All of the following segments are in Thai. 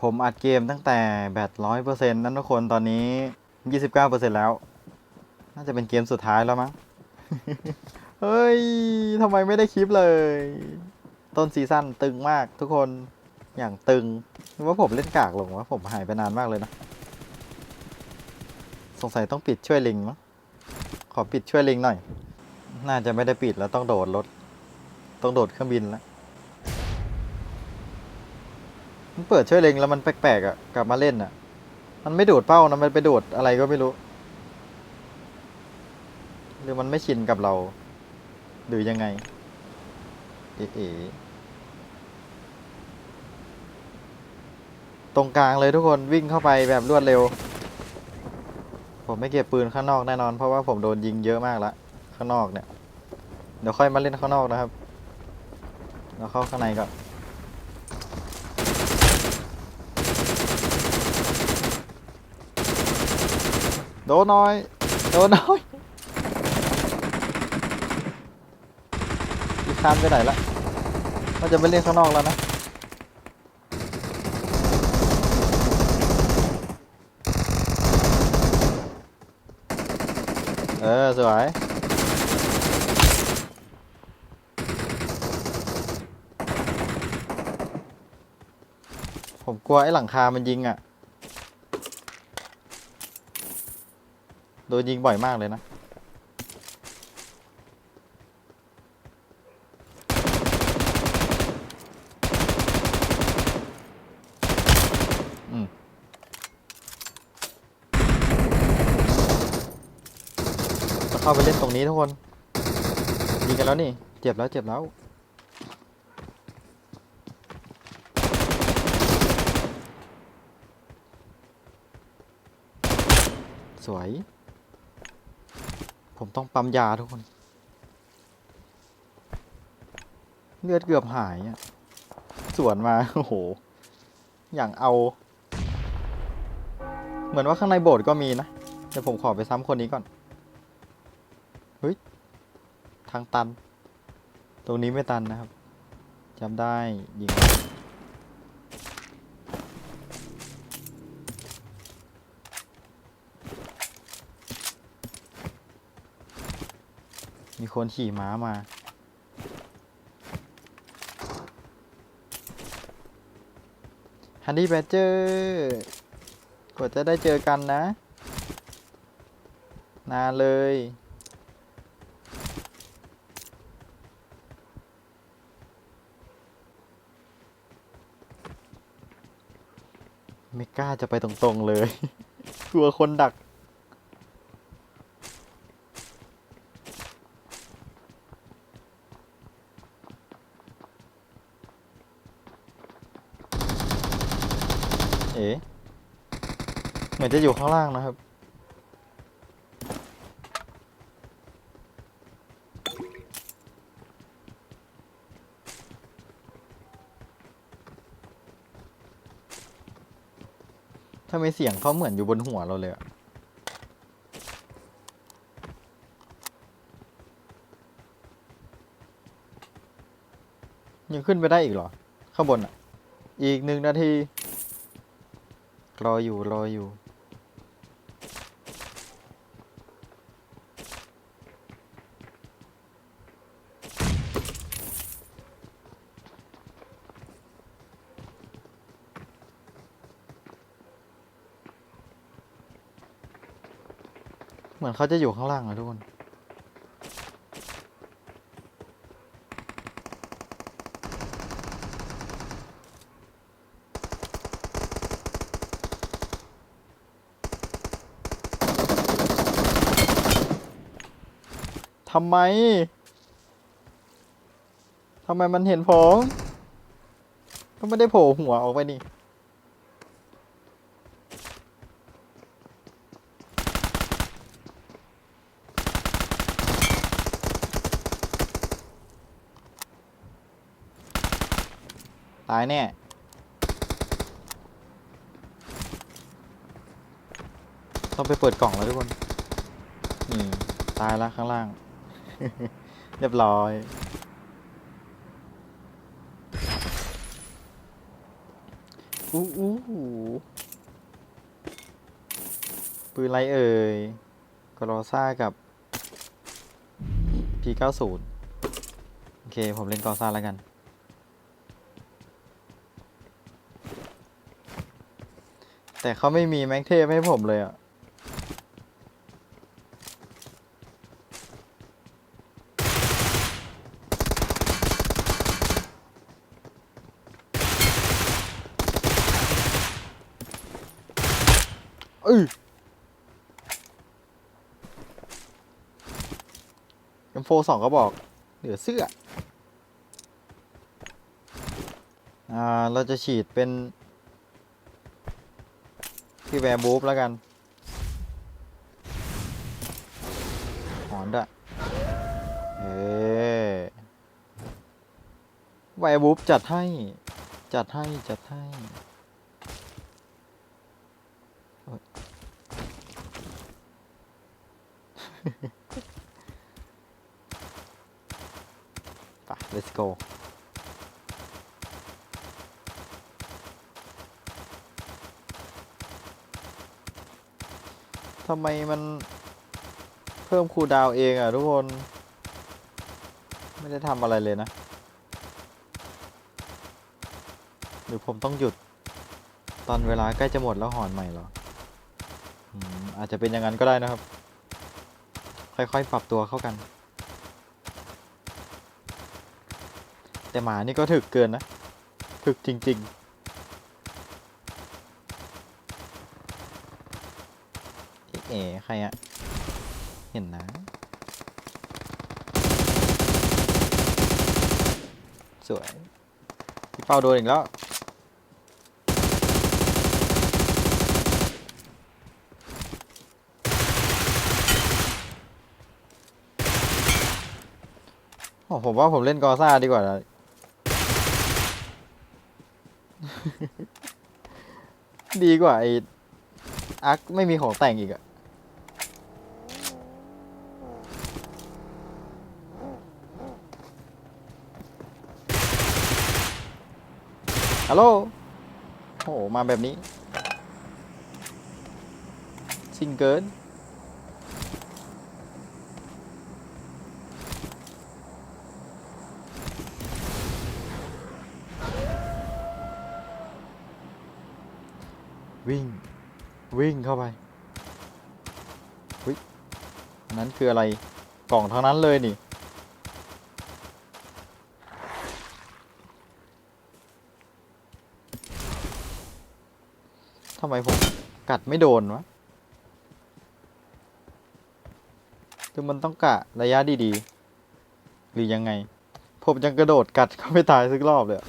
ผมอัดเกมตั้งแต่แบตร้อยเปอร์เซ็นต์นั้นทุกคนตอนนี้ยี่สิบเก้าเปอร์เซ็นต์แล้ว น่าจะเป็นเกมสุดท้ายแล้วมั้ง เฮ้ยทำไมไม่ได้คลิปเลย ต้นซีซั่นตึงมากทุกคน อย่างตึงหรือว่าผมเล่นกากลงวะผมหายไปนานมากเลยนะ สงสัยต้องปิดช่วยลิงมั้ง ขอปิดช่วยลิงหน่อย น่าจะไม่ได้ปิดแล้วต้องโดดรถ ต้องโดดเครื่องบินแล้ว มันเปิดช่วยเล็งแล้วมันแปลกๆอะ กลับมาเล่นอะ มันไม่โดดเป้านะมันไปโดดอะไรก็ไม่รู้ หรือมันไม่ชินกับเรา หรือยังไง เอ๋เอตรงกลางเลยทุกคนวิ่งเข้าไปแบบรวดเร็ว ผมไม่เก็บปืนข้างนอกแน่นอน เพราะว่าผมโดนยิงเยอะมากละข้างนอกเนี่ย เดี๋ยวค่อยมาเล่นข้างนอกนะครับแล้วเข้าข้างในก่อน โดนน้อย โดนน้อยอีกคานไปไหนละมันจะไปเล่นข้างนอกแล้วนะ เออ สวยผมกลัวไอ้หลังคามันยิงอะ โดนยิงบ่อยมากเลยนะ อืม จะเข้าไปเล่นตรงนี้ทุกคน ยิงกันแล้วนี่ เจ็บแล้วเจ็บแล้ว สวย ผมต้องปั๊มยาทุกคน เลือดเกือบหายอะสวนมา โอ้โห อย่างเอา เหมือนว่าข้างในโบสถ์ก็มีนะ เดี๋ยวผมขอไปซ้ำคนนี้ก่อน เฮ้ย ทางตัน ตรงนี้ไม่ตันนะครับจำได้ยิง มีคนขี่ม้ามา ฮันดี้แบดเจอร์กว่าจะได้เจอกันนะ นานเลย ไม่กล้าจะไปตรงๆเลย กลัวคนดัก เอ๋เหมือนจะอยู่ข้างล่างนะครับถ้าไมเสียงเขาเหมือนอยู่บนหัวเราเลยอะยังขึ้นไปได้อีกเหรอ ข้างบนอะ อีกหนึ่งนาที รออยู่รออยู่เหมือนเขาจะอยู่ข้างล่างนะทุกคน ทำไม ทำไมมันเห็นผมก็ไม่ได้โผล่หัวออกไปนี่ตายแน่ต้องไปเปิดกล่องแล้วทุกคน นี่ ตายแล้วข้างล่าง เรียบร้อยออู้อู้หูปืนไรเอ่ยกรอซ่ากับ P90 โอเค ผมเล่นกอซ่าแล้วกัน แต่เขาไม่มีแม็กเทพให้ผมเลยอะ เอ้ยเอ็ม โฟสองก็บอก เหลือเสื้อ อ่า เราจะฉีดเป็นที่แวร์บูฟแล้วกัน หอนด้วยเอ้แวร์บูฟจัดให้ จัดให้ จัดให้ ไป let's go ทำไมมันเพิ่มคูดาวเองอะทุกคน ไม่ได้ทำอะไรเลยนะ หรือผมต้องหยุด ตอนเวลาใกล้จะหมดแล้วหอนใหม่เหรออาจจะเป็นอย่างนั้นก็ได้นะครับ ค่อยๆ ปรับตัวเข้ากัน แต่หมานี่ก็ถึกเกินนะ ถึกจริง ๆ เอ๋ใครอะเห็นนะ สวยพี่เป้าโดนอีกแล้วผมว่าผมเล่นกอซ่าดีกว่านะ ดีกว่าไอ้อาร์คไม่มีของแต่งอีกอะฮัลโหลโอ้โหมาแบบนี้ ซิงเกิล วิ่ง วิ่งเข้าไปวิ่นั้นคืออะไรกล่องทั้งนั้นเลยนี่ ทำไมผมกัดไม่โดนวะ คือมันต้องกะระยะดีๆ หรือยังไง ผมยังกระโดดกัดเข้าไปตายสักรอบเลยอะ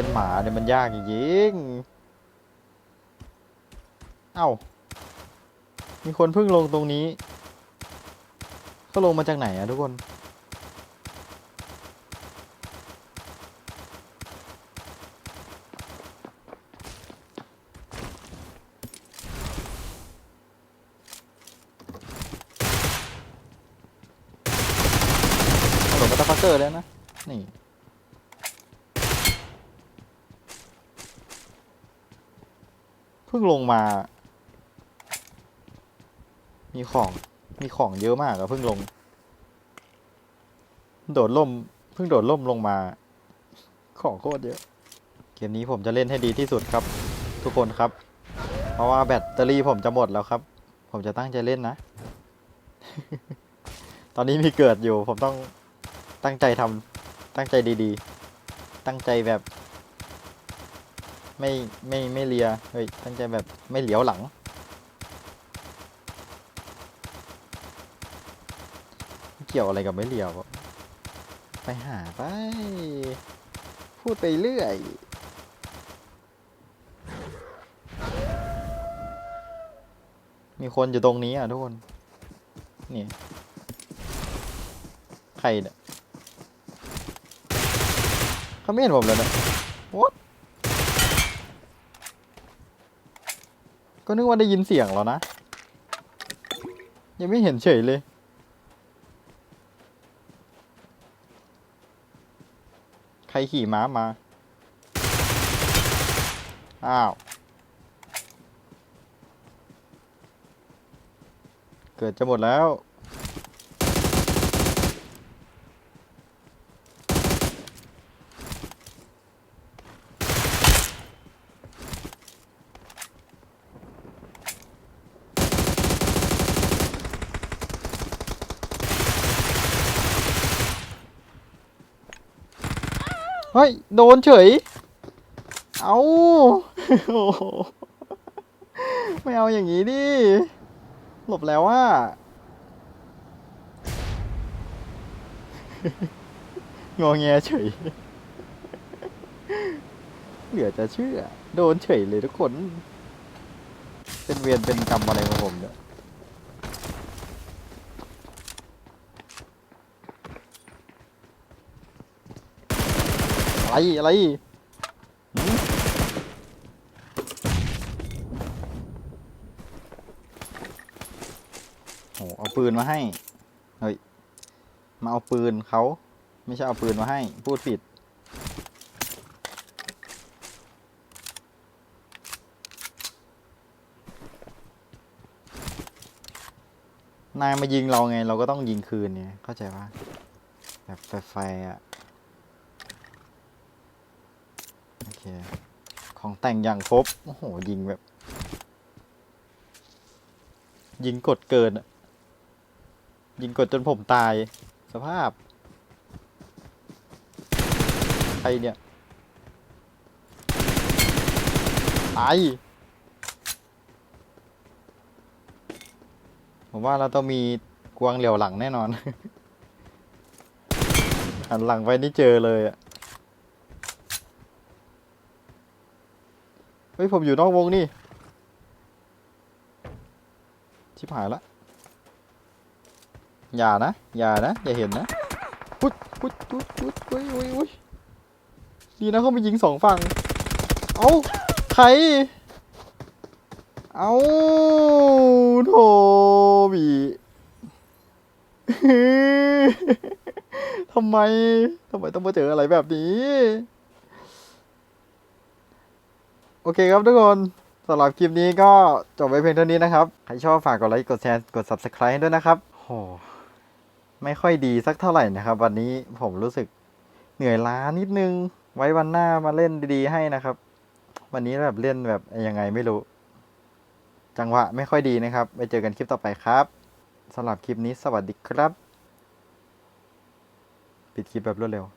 เป็นหมาเนี่ยมันยากจริงๆเอ้า มีคนเพิ่งลงตรงนี้ เขาลงมาจากไหนอะทุกคนโหลดมาตาฟักเกอร์แล้วนะ นี่ พิ่งลงมา มีของ มีของเยอะมากอะเพิ่งลง โดดล่ม เพิ่งโดดล่มลงมา ของโคตรเยอะ เกมนี้ผมจะเล่นให้ดีที่สุดครับ ทุกคนครับ เพราะว่าแบตเตอรี่ผมจะหมดแล้วครับ ผมจะตั้งใจเล่นนะ ตอนนี้มีเกิดอยู่ ผมต้องตั้งใจทำตั้งใจดีๆ ตั้งใจแบบ ไม่ไม่ไม่เลียเฮ้ยตั้งใจแบบไม่เหลียวหลัง เกี่ยวอะไรกับไม่เหลียวอะไปหาไป พูดไปเรื่อยมีคนอยู่ตรงนี้อะทุกคน นี่ ใครเนี่ยเขาไม่เห็นผมเลยนะ What ก็นึกว่าได้ยินเสียงแล้วนะ ยังไม่เห็นเฉยเลย ใครขี่ม้ามา อ้าว เกิดจะหมดแล้ว ฮ้ย โดนเฉย เอาโอ้โหไม่เอาอย่างนี้ดิ หลบแล้วว่างอแงเฉย เหลือจะเชื่อ โดนเฉยเลยทุกคน เป็นเวรเป็นกรรมอะไรของผมเนี่ย อะไรอะไรโอ้เอาปืนมาให้ เฮ้ย มาเอาปืนเขา ไม่ใช่เอาปืนมาให้ พูดผิด นายมายิงเราไง เราก็ต้องยิงคืนเนี่ย เข้าใจปะแบบแฟร์ๆอะ โอเค ของแต่งอย่างครบ โอ้โห ยิงแบบ ยิงกดเกินอะยิงกดจนผมตาย สภาพ ใครเนี่ย ตาย ผมว่าเราต้องมีกวางเหลียวหลังแน่นอน หันหลังไปนี่เจอเลยอะ ฮ้ย ผมอยู่นอกวงนี่ ชิบหายละ อย่านะ อย่านะ อย่าเห็นนะปุ๊ดปุ๊ดปุ๊ดปุ๊ดอุ้ยอุ้ยอุ้ยดีนะเขามายิงสองฝั่ง เอาใคร เอาโถบีทำไม ทำไมต้องมาเจออะไรแบบนี้ เคครับทุกคนสำหรับคลิปนี้ก็จบไว้เพียงเท่านี้นะครับ ใครชอบฝากกดไลค์ กดแชร์ กด Subscribe ให้ด้วยนะครับ โห ไม่ค่อยดีสักเท่าไหร่นะครับ วันนี้ผมรู้สึกเหนื่อยล้านิดนึง ไว้วันหน้ามาเล่นดีๆให้นะครับ วันนี้แบบเล่นแบบยังไงไม่รู้ จังหวะไม่ค่อยดีนะครับ ไปเจอกันคลิปต่อไปครับสำหรับคลิปนี้สวัสดีครับ ปิดคลิปแบบรวดเร็ว